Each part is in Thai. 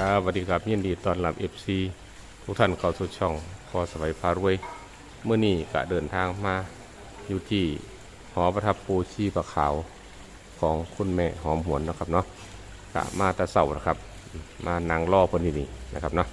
ครับสวัสดีครับยินดีตอนรับ FC ทุกท่านเข้าสู่ช่องพอสบายพารวยเมื่อนี้ก็เดินทางมาอยู่ที่หอประทับปูชีปะขาวของคุณแม่หอมหวนนะครับเนาะกะมาตะเสานะครับ มานางล่อเพิ่นที่นี่นะครับเนาะ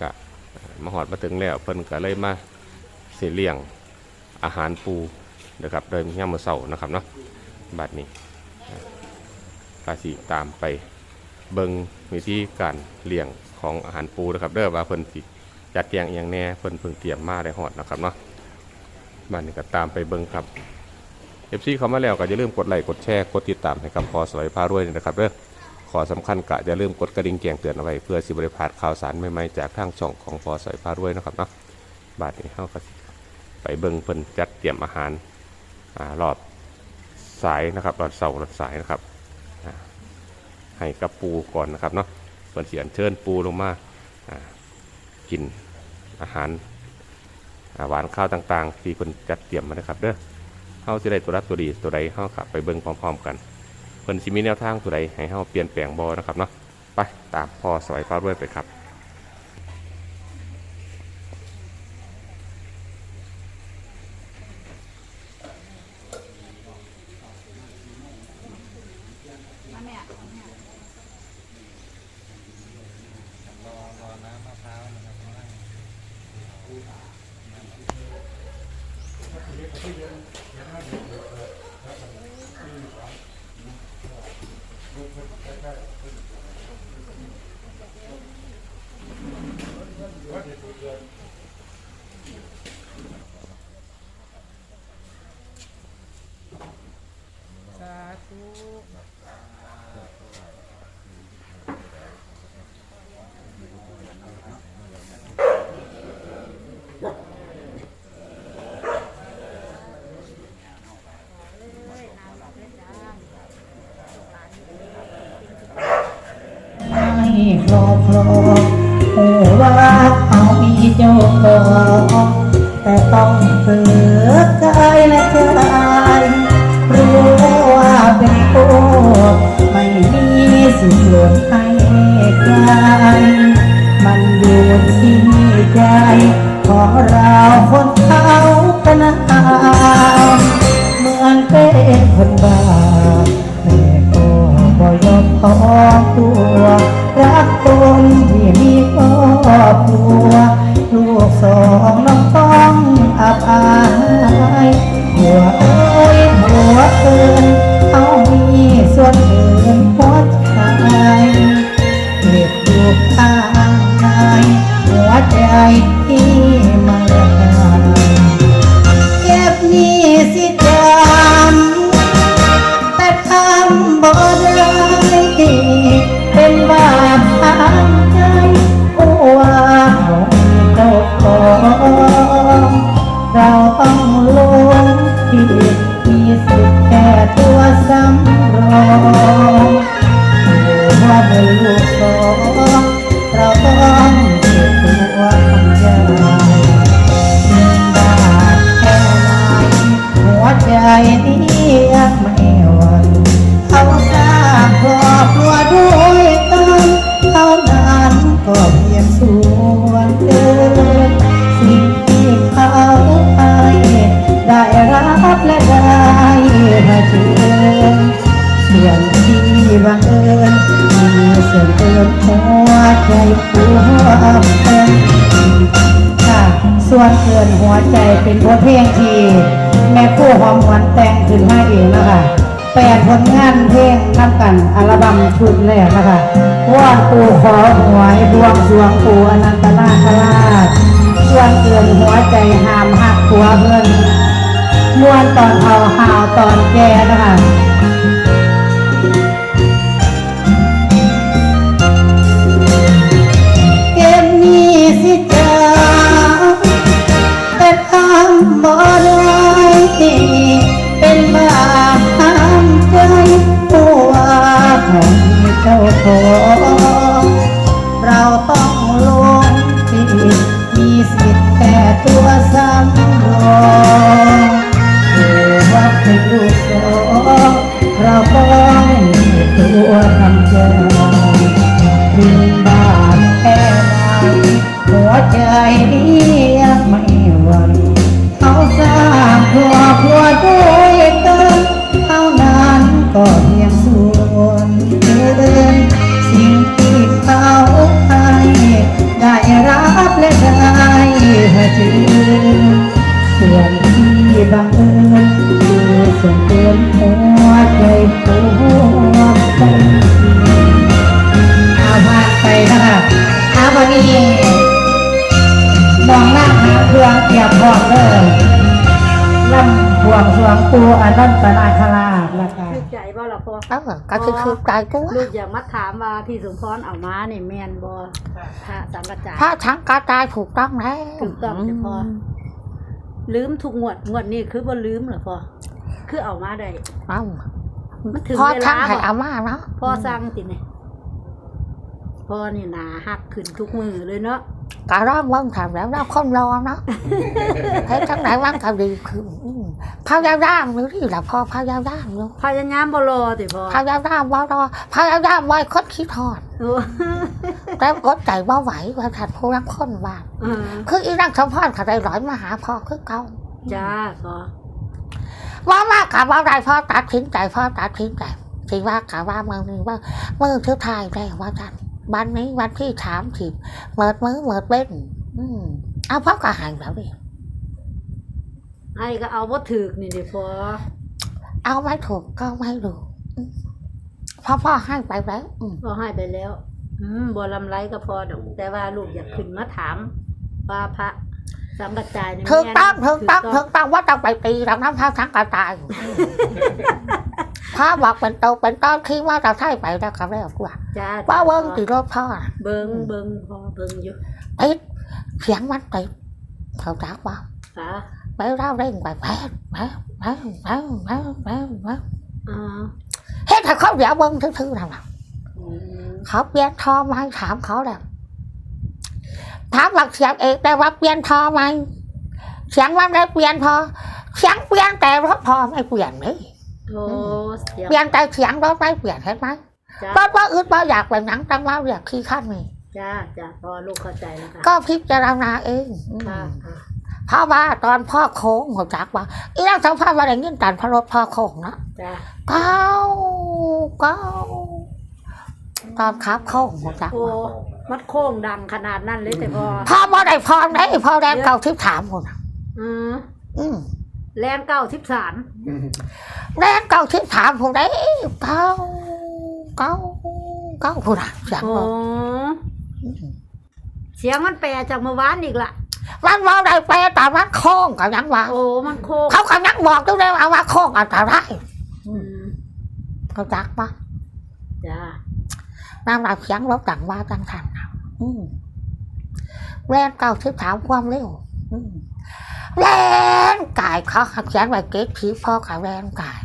กะมาหอดมาถึงแล้วเพิ่นก็เลยมาเสียเลี้ยงอาหารปูนะครับโดยย่ามมือเสานะครับเนาะบัดนี้กาสีตามไป เบิงวิธีการเลี้ยงของอาหารปูนะครับเด้อว่าเพิ่นสิจัดเตียงอย่างแน่เพิ่นเพิ่งเตรียมมาได้ฮอดนะครับเนาะบ้านนี้ก็ตามไปเบิงครับ FC เขามาแล้วก็อย่าลืมกดไลค์กดแชร์กดติดตามให้กับพอสไลพารวยด้วยนะครับเด้อขอสำคัญกะอย่าลืมกดกระดิ่งแจ้งเตือนเอาไว้เพื่อสิบริพาดข่าวสารใหม่ๆจากทางช่องของพอสไลพารวยนะครับเนาะบาดนี้เฮาก็ไปเบิงเพิ่นจัดเตรียมอาหารอ่ารอบสายนะครับรอบเสาร์รอบสายนะครับ ให้กับปูก่อนนะครับเนาะเปิดเสียนเชิญปูลงมากินอาหารอาหวานข้าวต่างๆ ที่คนจัดเตรียมมานะครับเด้อเฮาสิได้ตัวรัดตัวดีตัวใดเฮาขับไปเบิ่งพร้อมๆกันเพิ่นสิมีแนวทางตัวใดให้เฮาเปลี่ยนแปลงบ่นะครับเนาะไปตามพ่อสวยฟ้าด้วยไปครับ ครอครองหูว่าเอามีเจ้าขอแต่ต้องเสือกายและใจรู้ว่าเป็นผู้ไม่มีสิทธิ์เหลือให้ใครมันอยู่ที่ใจของเราคนเขากันเอาเหมือนเป็นคนบ้า รักคนที่มีครอบครัวลูกสองน้องต้องอับอายหัวเอ้ยหัวเอินเอามีส่วนเกิน บังเอิญมีส่วนเกินหัวใจผัวเป็นค่ะ ส่วนเกินหัวใจเป็นบทเพลงที่แม่คู่หอมหวนแต่งขึ้นมาเองนะคะแปดผลงานเพลงนำกันอัลบั้มชุดแรกนะคะว่านปูขอหวยดวงสวงปูอนันตนาคราชส่วนเกินหัวใจหามหักหัวเงินมวนตอนเอาหาวตอนแก่นะคะ โถเราต้องลงผิดมีสิทธิ์แต่ตัวสำรองถือรู้เราต้องมีตัวทำเจอบิบาทแค่ไหนหัวใจนี้ ยมพร้อมเลยลำบวงสรวงปูอนันตนาคราชนะคะคือใจบ่ล่ะพ่อเออก็คือคือใจตัวลูกอยากมาถามว่าพี่สมพรเอามานี่แม่นบ่พระสังกัจจายพระทั้งกระจายถูกต้องแล้วถูกต้องเฉพาะลืมทุกงวดงวดนี้คือบ่ลืมเหรอพ่อคือเอามาได้เอ้ามันถึงพอเวทั้ลางให้บ่อามาเนาะพ่อสั่งติเนี่ยพ่อนี่หนาหักขึ้นทุกมือเลยเนาะ กะร้องว่างทำแล้วเราคนรอเนาะให้ทั้งไหนว่างทำดีคืออืมพยายามหรือที่ละพอพยายามลูกพยายามบ่รอติพ่อพยายามว่ารอพยายามไว้คนคิดทอดโอ้แต่กดใจว่าไหวว่าถัดผู้รักคนว่าเออคืออีนักสมพรเขาได้ร้อยมาหาพ่อคือเก่าจ้าพ่อว่ามากกับว่าได้พ่อตัดทิ้งใจพ่อตัดทิ้งใจสิว่ากับว่าเมืองนี้ว่าเมื่อทุกทายได้ว่าจัน วันนี้วันที่สามสิบเมิดมือเมิดเว้นอืมเอาพ่อก็หายแล้วดิให้ก็เอาบ่ถึกนี่ดิพ่อเอาไม่ถูกก็ไม่รู้อืมเพ่อพ่อให้ไปแล้วอืมพ่อให้ไปแล้ว อืมบ่ลำไรก็พอดอกแต่ว่าลูกอยากขึ้นมาถามว่าพระสังกัจจายนี่ถูกต้องแม่นถูกต้องถูกต้องว่าต้องไปตีเราน้ำพระทั้งกระจาย พ่อบอกเป็นโตเป็นต้นคิดว่าเราใช่ไปแล้วก็แล้วกว่าจ้าว่าเบิ้งตีรถพ่อน่ะเบิ่งเบิ่งพ่อเบิ่งอยู่ติดเสียงมันติดเขาจักว่าค่ะไปเล่าเร่งไปแพ้แพ้แพ้แพ้แพ้แพ้แพ้อ่าเฮ็ดให้เขาเดี๋ยวเบิ้งทื่อๆนั่นแหละอืมเขาเปลี่ยนทอไหมถามเขาแล้วถามว่าเสียงเอกได้ว่าเปลี่ยนทอไหมเสียงมันได้เปลี่ยนพอเสียงเปลี่ยนแต่รถพอไม่เปลี่ยนเลย โอ้เสียงเปลี่ยนแต่เสียงรถไม่เปลี่ยนเห็นไหมจ้ารถว่าอึดว่าอยากไปหนังจังว่าอยากขี้ข้านนี่จ้าจ้าพอลูกเข้าใจแล้วค่ะก็พิจารณาเองอืมค่ะค่ะเพราะว่าตอนพ่อโค้งหัวจักว่าอีนั่งสัมภาษณ์ว่าอะไรเงี้ยตันพระรถพ่อโค้งนะจ้าเก้าเก้าตอนขับโค้งหัวจักโอ้ว่ามันโค้งดังขนาดนั้นเลยแต่พอพ่อบ่ได้พอได้พอแรงเก่าที่ถามคนน่ะอืมอืม แลนเก้าสิบสามแรงเก่าที่ถามผมได้เก้าเก้าเก้าคนน่ะเสียงโอ้รถอืมเสียงมันแปลจากเมื่อวานอีกละมันว่าได้ไปแต่มันโค้งกับยังว่าโอ้มันโค้งเขากำลังบอกด้วยนะว่าโค้งอันตรายเขาจักปะจ้าน้ำหนักเสียงรถดังว่าจังทันแรงเก่าที่ถามความเร็วอื แรงกายเขาหักเขียนไว้เกตผีพ่อกับแรงกาย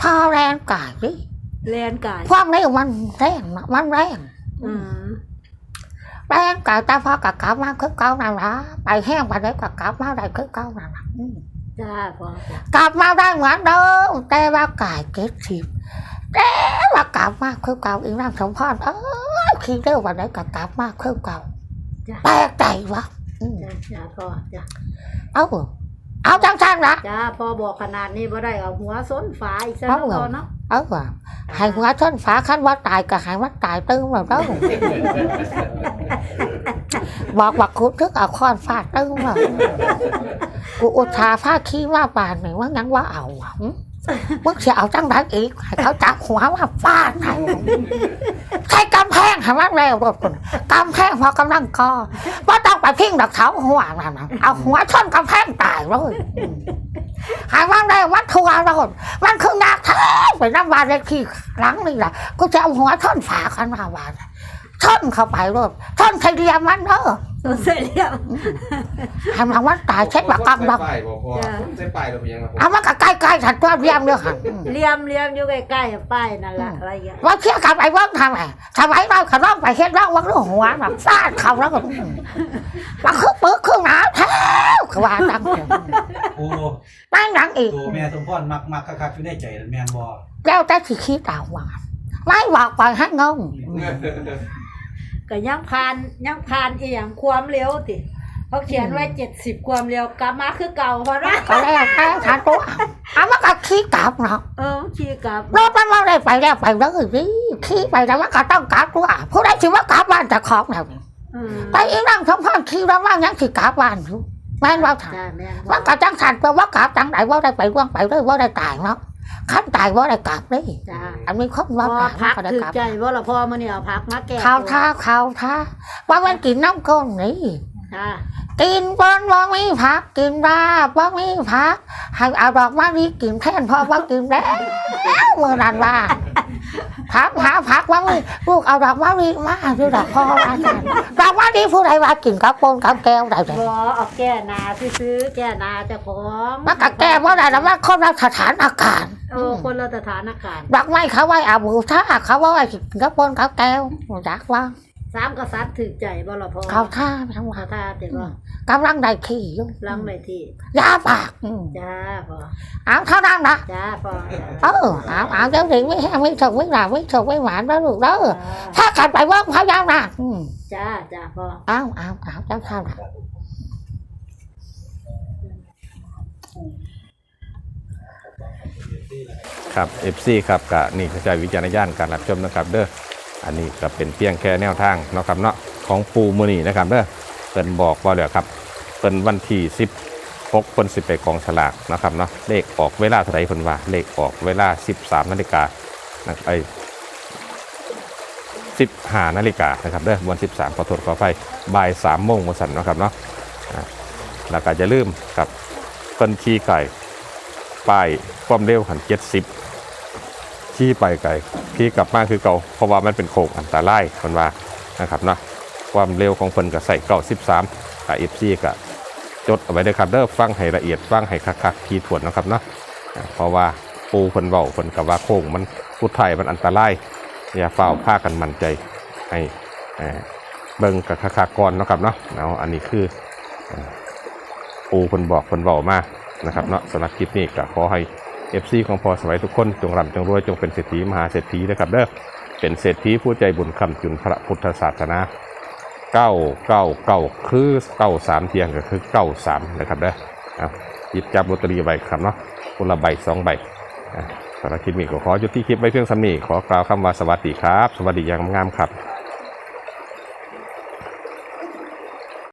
พอแรงกายดิแลนกายความเร็วมันแรงนะมันแรงอืมแรงกายแต่พอกับกลับมาคือเก่านั่นละไปแห้งไปได้กับกลับมาได้คือเก่านั่นละอืมจ้าพอจ้ากลับมาได้เหมือนเดิมแต่ว่ากายเกตทิพแต่ว่ากลับมาคือเก่าอีกนั่งสมพรเออ คิดเร็วกว่าได้กับกลับมาคือเก่าจ้าแปลกใจวะอืมจ้าจ้าพอจ้าเอาเอาจังจังละจ้าพอบอกขนาดนี้บ่ได้เอาหัวส้นฝาอีกซะเอาแล้วเหรอพอเนาะเอาว่ะให้หัวชนฝาคันว่าตายก็ให้ว่าตายตึงแล้วเด้อ บอกว่ากูทึกเอาค้อนฟาดตึงแล้วกูอุทาห์พาขี้ว่าบานนี่ว่ายังว่าเอาอะหึ มึงจะเอาจังไรอีกให้เขาจับหัวว่าฟาดให้ใช้กำแพงให้มันแล้วรถคนกำแพงพอกำลังกอว่าต้องไปพิงดอกเท้าหัวนั่นน่ะเอาหัวชนกำแพงตายเลยอืมให้มันได้วัดทัวร์รถมันคือนักแท้ไปน้ำวานเลขที่หลังนี่แหละกูจะเอาหัวชนฝาคันมาวานชนเข้าไปรถชนไทยเรียมันเด้อ สงสัยแล้วให้มันวันตายเช็ดปากกำดอกใส่ป้ายบอกพ่อจ้ะ ใส่ป้ายเราเป็นยังไงผมเอามันก็ใกล้ๆถัดตัวเรียมเด้อค่ะอืม เลียมเลียมอยู่ใกล้ๆป้ายนั่นละอะไรอย่างเงี้ยว่าเชื่อกับไอ้เบิ้งทำไมทำไมเราขน้องไปเฮ็ดเราว่าเรื่องหัวแบบฟาดเขาแล้วก็อืมมันคือปื้อคือหนาวแท้คือว่าจังเลยโอ้นั่งหนังอีก ตัวแม่สมพรมักมักคักๆอยู่ในใจนั่นแม่นบ่แล้วแต่สิคิดเอาว่าไม่บอกไปให้งง ก็ยังผ่านยังผ่านอีหยังความเร็วติเขาเขียนไว้เจ็ดสิบความเร็วกลับมาคือเก่าพอละก็แล้วแต่ฉันตัวเอามันก็ขี้กลับเนาะเออขี่กลับรถมันมาได้ไปแล้วไปแล้วนี่ขี้ไปแล้วมันก็ต้องกลับตัวผู้ใดสิว่ากลับบ้านจะของแล้วนี่เออไปอีนั่งสมพรขี้แล้วว่ายังสิกลับบ้านอยู่แม่นว่าถามจ้าแม่นว่าก็จังสันแปลว่ากลับจังไหนว่าได้ไปว่างไปเลยว่าได้ตายเนาะ ขั้นตายว่าได้กลับเลยจ้าอันนี้คนพว่าอตายพักก็ได้ถือกลับใจว่าละพ่อมื่อนี่เอาพักมาแก้ข้าวท่าข้าวท่าว่ามันกินน้ำก้นนี่จ้ากินบนว่ามีพัก กินราบว่ามีพักให้เอาดอกมะลิกินแทนพ่อว่ากินแล้วเมื่อนั้นว่า พักหาพักว่ามีลูกเอาดอกมะลิมาดูดอกพ่อว่ากันดอกมะลิผู้ใดว่ากินกับปนกับแก้วได้เลยบอเอาแก้นาซื้อๆแก้นาเจ้าของมันก็แก้ว่าได้แล้วว่าคนเราสถานอาการเออคนละสถานการณ์ดอกไม้เขาไว้อาบูชาเขาว่าไว้กินกับปนกับแก้วรักว่า สามกษัตริย์ถือใจบ่ละพ่อเขาท่าทั้งวัเขานท่าแต่ว่ากำลังได้ขี้อยู่ลังเลยที่ ยาปากอืมจ้าพ่อเอาเท่านั้นนะจ้าพ่อเออเอาเอาเดี๋ยวถึงไม่แห้งไม่ถกไม่หนาไม่ถกไม่หวานแล้วลูกเด้อจ้าถ้าขัดไปว่าพยายามนะอืมจ้าจ้าพ่อเอาเอาเอาเจ้าข้าวนะครับ FC ครับกะนี่ก็ใช้วิจารณญาณการรับชมนะครับ เด้อ อันนี้ก็เป็นเพียงแค่แนวทางนะครับเนาะของปูมือนี่นะครับเด้อเพิ่นบอกว่าเดี๋ยวครับเพิ่นวันที่16คนสิไปกองฉลากนะครับเนาะเลขออกเวลาเท่าไหร่เพิ่นว่าเลขออกเวลา 13นาฬิกานะไอ้15นาฬิกานะครับเด้อวัน13ขอโทษขออภัยบ่าย3โมงวันสันนะครับเนาะอาแล้วก็จะลืมกับเพิ่นขี่ไก่ป้ายความเร็วขันเจ็ดสิบ ขี่ไปไกลขี่กลับมาคือเก่าเพราะว่ามันเป็นโค้งอันตรายคนว่านะครับเนาะความเร็วของเพิ่นก็ใส่เก่าสิบสามกับเอฟซีก็จดเอาไว้เลยครับเด้อฟังให้ละเอียดฟังให้คักๆทีถวนนะครับเนาะเพราะว่าปูเพิ่นเบาเพิ่นกับว่าโค้งมันพุทไทยมันอันตรายอย่าเฝ้าผ้ากันมั่นใจให้อ่าเบิ่งกับคักๆก่อนนะครับเนาะเอาอันนี้คือปูเพิ่นบอกเพิ่นเบามานะครับเนาะสำหรับคลิปนี้ก็ขอให้ FC ของพอสวัยทุกคนจงร่ำจงรวยจงเป็นเศรษฐีมหาเศรษฐีนะครับเด้อเป็นเศรษฐีผู้ใจบุญคำจุนพระพุทธศาสนาเก้าเก้าเก้าคือเก้าสามเทียงก็คือเก้าสามนะครับเด้อหยิบจับลอตเตอรี่ใบครับเนาะคนละใบสองใบสำหรับคลิปนี้ก็ขอจุดที่คลิปไว้เพียงสำนีขอกล่าวคำว่าสวัสดีครับ สวัสดีอย่างงามครับ